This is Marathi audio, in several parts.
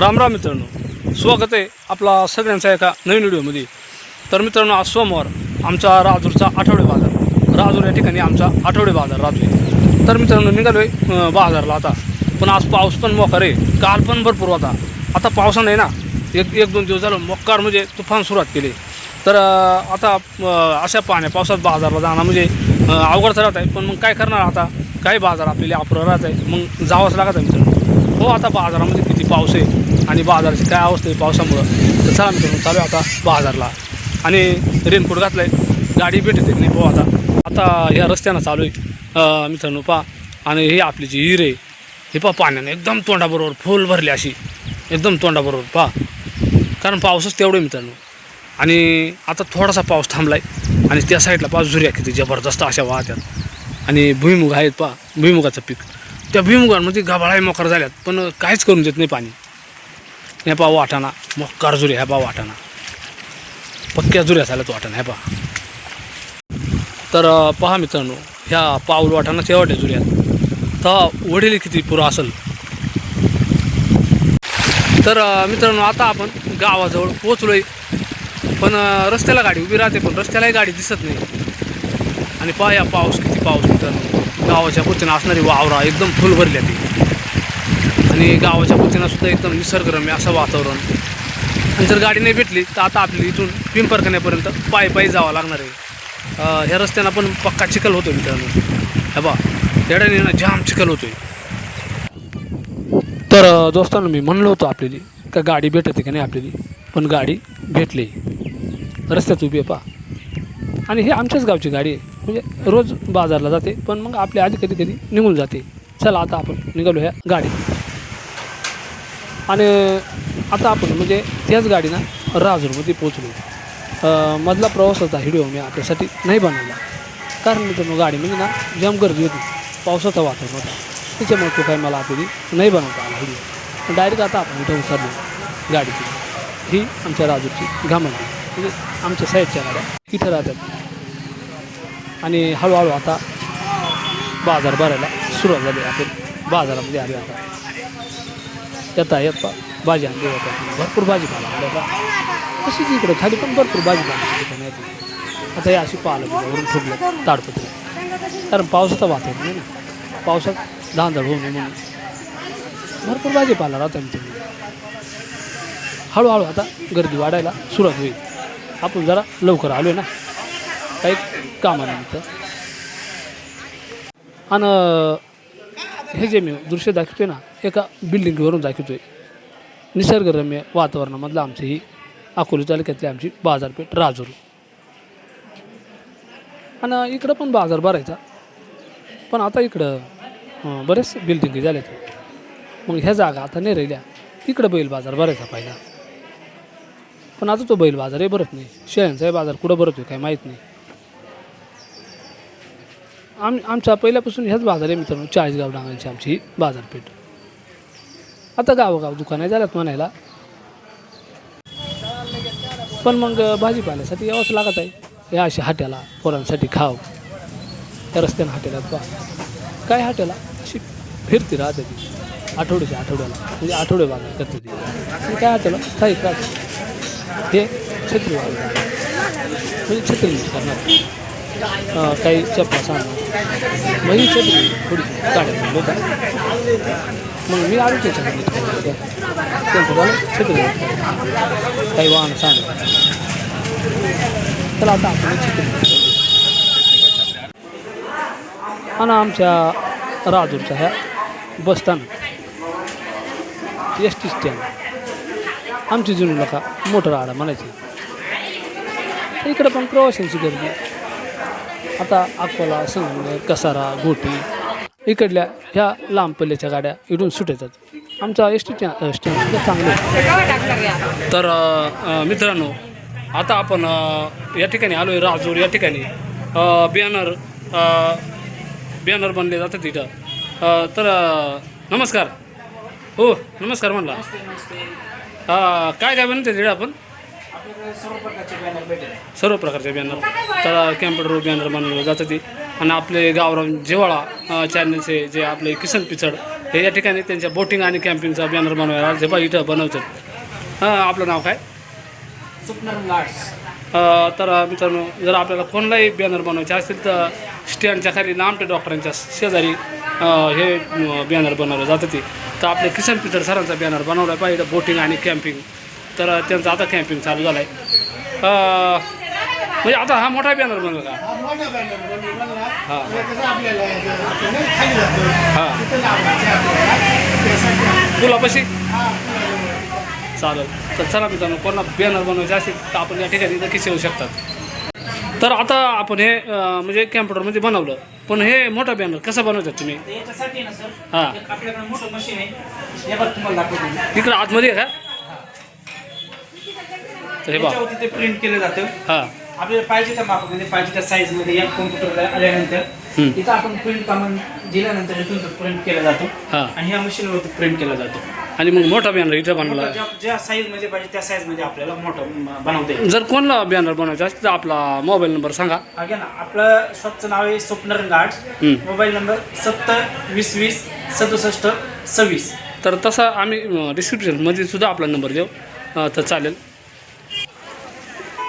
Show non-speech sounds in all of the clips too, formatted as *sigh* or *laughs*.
राम राम मित्रांनो. स्वागत आहे आपला सगळ्यांचा एका नवीन व्हिडिओमध्ये. तर मित्रांनो आज सोमवार आमचा राजूरचा आठवडे बाजार. राजूर या ठिकाणी आमचा आठवडे बाजार राजू तर मित्रांनो निघालो आहे बाजारला आता. पण आज पाऊस पण मोकार आहे. काल पण भरपूर होता. आता पावसानं आहे ना एक एक दोन दिवस झालं मोकार म्हणजे तुफान सुरुवात केली. तर आता अशा पाण्या पावसात बाजारला जाणं म्हणजे अं, अवघडच राहत आहे पण मग काय करणार आता? काही बाजार आपल्याला अपुरं राहत आहे मग जावंच लागत आहे मित्रांनो. हो आता बाजारामध्ये किती पाऊस आहे? आणि बाजाराची काय अवस्था आहे पावसामुळं? तर चला मित्रांनो चालू आहे आता बाजारला. आणि रेनकोट घातलं आहे गाडी भेटते नाही पाहू आता. आता ह्या रस्त्यानं चालू आहे. मित्रांनो पा आणि ही आपली जी हिर आहे हे पा पाण्यानं एकदम तोंडाबरोबर फुल भरली अशी. एकदम तोंडाबरोबर पा कारण पाऊसच तेवढं मित्रांनो. आणि आता थोडासा पाऊस थांबला आहे आणि त्या साईडला पाऊस झुऱ्या किती जबरदस्त अशा वाहत्यात. आणि भुईमुग आहेत पा भुईमुगाचं पीक. त्या भुईमुगांमध्ये गाभाळाही मोकार झाल्यात. पण काहीच करून देत नाही पाणी. ह्या पा वाटाणा. मोकार जुरी ह्या पा वाटाणा. पक्क्या झुऱ्या तो वाटाणा ह्या पा तर पहा मित्रांनो ह्या पाऊल वाटाणाच्या आहे झुऱ्यात तर वडील किती पुरा असेल. तर मित्रांनो आता आपण गावाजवळ पोचलो आहे पण रस्त्याला गाडी उभी राहते पण रस्त्यालाही गाडी दिसत नाही. आणि पहा या पाऊस किती पाऊस मित्रांनो. गावाच्या पुतीनं असणारी वावरा एकदम फुल भरल्या ती. आणि गावाच्या पुतीनं सुद्धा एकदम निसर्गरम्य असं वातावरण. आणि जर गाडी नाही भेटली तर आता आपली इथून पिंपरकण्यापर्यंत पायी पायी जावं लागणार आहे. ह्या रस्त्यानं पण पक्का चिखल होतो मित्रांनो. हे बा येड्याने ना जाम चिखल होतोय. तर दोस्तांनो मी म्हणलो होतो आपल्याली का गाडी भेटते का नाही आपल्याली पण गाडी भेटली. रस्त्यात उभी आहे पा आणि हे आमच्याच गावची गाडी आहे. म्हणजे रोज बाजारला जाते पण मग आपल्या आधी कधी कधी निघून जाते. चला आता आपण निघालो ह्या गाडी आणि आता आपण म्हणजे त्याच गाडीनं राजूरमध्ये पोचलो मधला प्रवासाचा व्हिडिओ मी आपल्यासाठी नाही बनवला. कारण मित्रांनो गाडीमध्ये म्हणजे ना जाम गर्दी होती. पावसाचा वातावरण होता. त्याच्यामुळे तो काही मला आपली नाही बनवता आला व्हिडिओ डायरेक्ट आता आपण इथं उतरलो गाडीची ही आमच्या राजूरची घामंडी म्हणजे आमच्या साईडच्या गाड्या इथं राहतात. आणि हळूहळू आता बाजार भरायला सुरुवात झाली आपण बाजारामध्ये आली आता. येता येता भाजी आणली होता. भरपूर भाजीपाला आणला होता तशीच इकडे खाली पण भरपूर भाजीपाला ठिकाणी येते आता हे अशी पाहिलं वरून ठोकलं ताडपत्री. कारण पावसाचा वातावरण आहे ना. पावसात धांदळ होऊ नये म्हणून. भरपूर भाजीपाला राहतो आमच्या हळूहळू आता गर्दी वाढायला सुरुवात होईल. आपण जरा लवकर आलो आहे ना. काही कामानिमित्त. आणि हे जे मी दृश्य दाखवतो आहे ना एका बिल्डिंगवरून आहे निसर्गरम्य वातावरणामधलं आमची ही अकोली तालुक्यातली आमची बाजारपेठ राजूर. आणि इकडं पण बाजार भरायचा. पण आता इकडं बरेच बिल्डिंगी झाल्यात मग ह्या जागा आता नाही राहिल्या. इकडं बैल बाजार भरायचा पहिला. पण आता तो बैल बाजारही भरत नाही. शेळ्यांचाही बाजार कुठं भरतोय काय माहीत नाही. आम आमच्या पहिल्यापासून ह्याच बाजार आहे मित्रांनो चाळीसगाव डांगांची आमची बाजारपेठ. आता गावोगाव दुकानं झाल्यात म्हणायला. पण मग भाजीपाल्यासाठी यावंच लागत आहे. या अशा हाट्याला पोरांसाठी खाव. त्या रस्त्यानं हाट्याला पा. काय हाट्याला? अशी फिरती राहते ती. आठवड्याच्या आठवड्याला म्हणजे आठवडे बाजार करते ती. काय हाट्याला? काही का हे छत्री म्हणजे छत्री करणार. काही चपला सांग मग ही चपली थोडी काढायला लोक मग मी आलो त्याच्यामध्ये त्यांचं झालं? छत्री. काही वाहन सांग चला आता आपण छत्री आणि आमच्या राजूरच्या ह्या बसताना एस टी स्टँड. आमची जुनी लोका मोटर आडा म्हणायची. इकडं पण प्रवाशांची गर्दी. आता अकोला संगमनेर कसारा घोटी इकडल्या ह्या लांब पल्ल्याच्या गाड्या इथून सुटतात आमचा एस टी स्टँड चांगलं तर मित्रांनो आता आपण या ठिकाणी आलो आहे राजूर या ठिकाणी. बॅनर बॅनर बनले जातात तिथं तर नमस्कार. हो नमस्कार म्हणला. काय काय बनते तिथं आपण? सर्व प्रकारचे बॅनर तर कॅम्प्युटर बॅनर बनवलं जातं ते. आणि आपले गावराम जिवाळा चॅनलचे जे आपले किसन पिचड हे या ठिकाणी त्यांच्या बोटिंग आणि कॅम्पिंगचा बॅनर बनवायला जे पहा इथं बनवतात. हां आपलं नाव काय? लाट्स तर मित्रांनो जर आपल्याला कोणलाही बॅनर बनवायचे असतील तर स्टँडच्या खाली नामटे डॉक्टरांच्या शेजारी हे बॅनर बनवलं जातं ते. तर आपल्या किसन पीटर सरांचा बॅनर बनवला पाहिजे बोटिंग आणि कॅम्पिंग तर त्यांचं आता कॅम्पिंग चालू झालं आहे म्हणजे आता हा मोठा बॅनर बनवला का? हा मोठा बॅनर बनवला हा. म्हणजे हां. गुलापाशी हा चालेल. तर चला मित्रांनो कोणाला बॅनर बनवायचे असेल तर आपण या ठिकाणी नक्कीच येऊ शकतात. तर आता आपण हे म्हणजे कॅम्प्युटरमध्ये बनवलं. पण हे मोठं बॅनर कसं बनवतात तुम्ही? हां. एक आपल्याकडे मोठं मशीन आहे. हे बघ तुम्हाला दाखवतो. इकडं आतमध्ये आहे का? हे बा याच्यावरती ते प्रिंट केलं जातं. हां. आपल्याला पाहिजे त्या मापामध्ये पाहिजे त्या साईजमध्ये या कॉम्प्युटरला आल्यानंतर हम्म. इथं आपण प्रिंट कामं दिल्यानंतर इथून प्रिंट केला जातो. हां. आणि ह्या मशीनवरती प्रिंट केला जातो. आणि मग मोठा बॅनर इथं बनवला मोठं ज्या ज्या साईजमध्ये पाहिजे त्या साईजमध्ये आपल्याला मोठं म- बनवता येईल. जर कोणाला बॅनर बनवायचं असेल तर आपला मोबाईल नंबर सांगा. ना आपलं शॉपचं नाव आहे स्वप्नर हम्म. मोबाईल नंबर सत्तर वीस वीस सदुसष्ट सव्वीस. तर तसा आम्ही डिस्क्रिप्शनमध्ये सुद्धा आपला नंबर देऊ. अं, तर चालेल.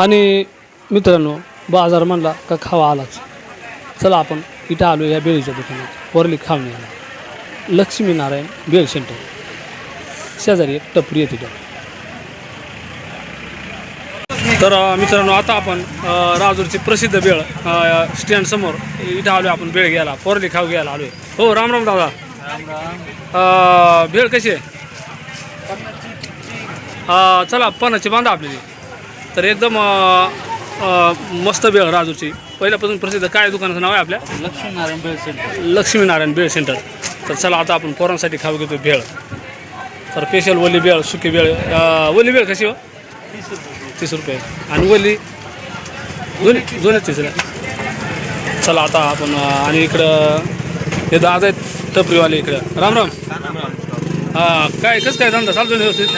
आणि मित्रांनो बाजार म्हणला का खावा आलाच. चला आपण इथं आलो या बेळीच्या दुकानात. वरली खावणी आला लक्ष्मीनारायण बेळ सेंटर. शेजारी एक टपरी आहे तिथं तर मित्रांनो आता आपण राजूरची प्रसिद्ध बेळ अं, स्टँड समोर इथं आलो आपण बेळ घ्यायला. पोरली खाऊ घ्यायला आलोय. हो राम राम दादा. भेळ कशी आहे? चला पन्नासची बांधा आपली तर एकदम मस्त भेळ राजूची. पहिल्यापासून प्रसिद्ध काय दुकानाचं नाव आहे आपल्या? लक्ष्मीनारायण बेळ सेंटर. लक्ष्मीनारायण भेळ सेंटर. तर चला आता आपण पोरांसाठी खाऊ घेतो भेळ तर स्पेशल ओली भेळ सुकी अं, ओली भेळ कशी हो? तीस रुपये. आणि ओली दोन्ही दोन्ही तीसला चला आता आपण आणि इकडं हे दादा आहेत टपरीवाले इकडं. राम राम. हा काय कसं काय धंदा? चालतो व्यवस्थित?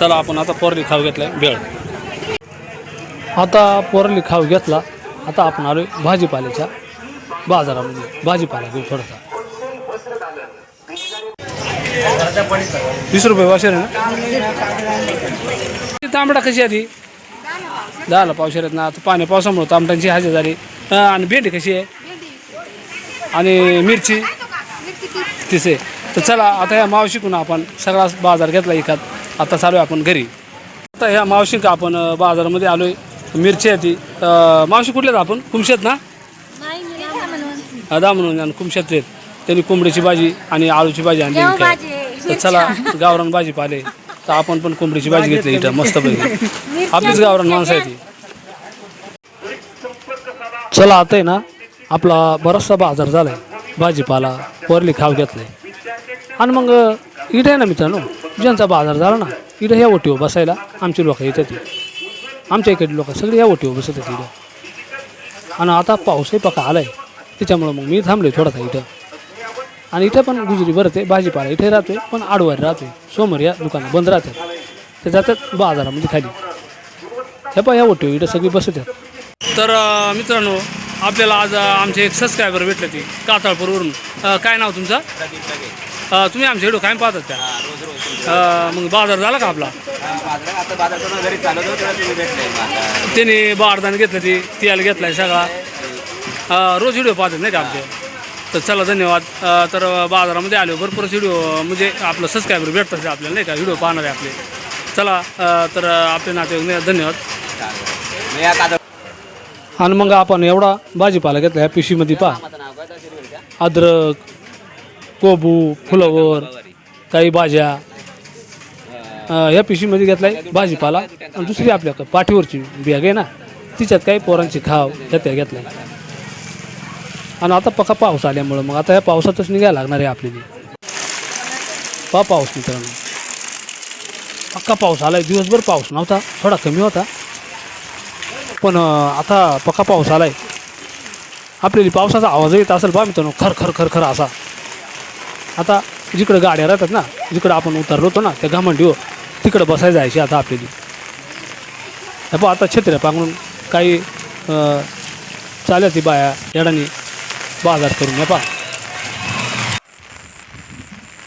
चला आपण आता पोरली खाऊ आहे बेळ. आता पोरली खाऊ घेतला. आता आपण आलोय भाजीपाल्याच्या बाजारामध्ये. भाजीपाला घेऊ थोडासा. वीस रुपये वाशेर आहे ना? तांबडा कशी आधी दहाला पावशेर आहेत ना. आता पाणी पावसामुळे तांबड्यांची हाजी झाली. आणि भेंडी कशी आहे? आणि मिरची? तिसे आहे. तर चला आता ह्या मावशीकून आपण सगळा बाजार घेतला एखाद. आता चालू आहे आपण घरी. आता ह्या मावशीक आपण अं, बाजारामध्ये आलो आहे मिरची आहे ती. मावशी कुठल्यात आपण? कुमशेत ना? नाही मी नाही म्हणून. अदा म्हणून आणि कुमशेत आहेत. त्यांनी कोंबडीची भाजी आणि आळूची भाजी आणली आहे? तर चला *laughs* गावरान भाजी पाले. तर आपण पण कोंबडीची भाजी घेतली इथं मस्त पैकी आपलीच गावरान माणसं आहे ती. चला आता आहे ना आपला बराचसा बाजार झालाय. भाजीपाला वरली खाव घेतलाय. आणि मग इथं आहे ना मित्रांनो ज्यांचा बाजार झाला ना इथं ह्या ओटीवर बसायला आमची लोक येतात आमच्या इकडे लोक सगळे या ओटीवर बसत आहेत इथं. आणि आता पाऊसही पका आला आहे त्याच्यामुळं मग मी थांबलोय थोडासा इथं. आणि इथं पण गुजरी भरते आहे भाजीपाला इथे राहते पण आडवारी राहते सोमवार या दुकानं बंद राहतात. ते जातात बाजारामध्ये खाली. हे पहा या ओटीवर इथं सगळी बसत आहेत. तर मित्रांनो आपल्याला आज आमचे एक सबस्क्रायबर भेटले ते काताळपूरवरून. काय नाव तुमचं? अं, तुम्ही आमचे व्हिडिओ काय पाहतात त्या? अं, मग बाजार झाला का आपला? आता बाजार. करून घरी चालत होतो तेव्हा तुम्ही भेटले मला. त्यांनी बारदान घेतलं ती तेल घेतलाय सगळा. अं, रोज व्हिडिओ पाहतात नाही का आमचे तर चला धन्यवाद. अं, तर बाजारामध्ये आलो भरपूरच व्हिडिओ म्हणजे आपलं सबस्क्रायबर भेटतात आपल्याला नाही का? व्हिडिओ पाहणारे आपले. चला अं, तर आपले नाते धन्यवाद. चालेल. मी आता आणि मग आपण एवढा भाजीपाला घेतला ह्या पिशवीमध्ये पहा. नाव काय? का? अद्रक. कोबू फुलावर काही भाज्या ह्या पिशवीमध्ये घेतलाय भाजीपाला आणि दुसरी आपल्या पाठीवरची बॅग आहे ना तिच्यात काही पोरांची खाव ह्या आहे आणि आता पक्का पाऊस आल्यामुळं मग आता ह्या पावसातच निघायला लागणार आहे आपल्याला. पहा पाऊस मित्रांनो. पक्का पाऊस आलाय. दिवसभर पाऊस नव्हता थोडा कमी होता. पण आता पक्का पाऊस आलाय. आपल्याला पावसाचा आवाज येत असेल पहा मित्रांनो खर खर खर खर असा. आता जिकडं गाड्या राहतात ना जिकडं आपण उतरलो होतो ना त्या घामंडीवर तिकडं बसायला जायची आता आपल्याला. हे पहा आता छत्र्या पांघरून काही अं, ती बाया येडानी बाजार करून हे पहा.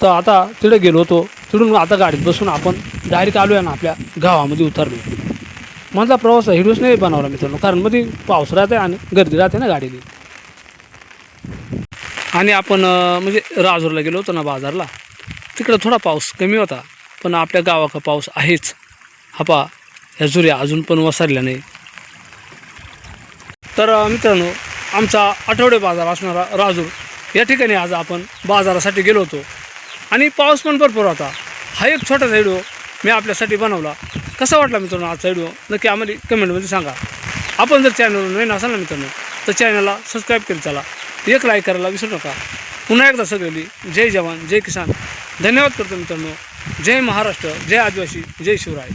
तर आता तिकडे गेलो होतो तिकडून आता गाडीत बसून आपण डायरेक्ट आलो आहे ना आपल्या गावामध्ये उतरलो. मधला प्रवास हिडूस नाही बनवला मित्रांनो कारण मध्ये पाऊस राहते आणि गर्दी राहते ना गाडीने. आणि आपण म्हणजे राजूरला गेलो होतो ना बाजारला तिकडं थोडा पाऊस कमी होता पण आपल्या गावाचा पाऊस आहेच. हा पा ह्या जुऱ्या अजून पण वसरल्या नाही. तर मित्रांनो आमचा आठवडे बाजार असणारा राजूर या ठिकाणी आज आपण बाजारासाठी गेलो होतो. आणि पाऊस पण भरपूर होता. हा एक छोटासा व्हिडिओ मी आपल्यासाठी बनवला. कसा वाटला मित्रांनो आजचा व्हिडिओ? नक्की आम्हाला कमेंटमध्ये सांगा. आपण जर चॅनलवर नवीन असाल ना मित्रांनो तर चॅनलला सबस्क्राईब केलं चला. एक लाईक करायला विसरू नका. पुन्हा एकदा सगळी जय जवान जय किसान. धन्यवाद करतो मित्रांनो. जय महाराष्ट्र जय आदिवासी जय शिवराय.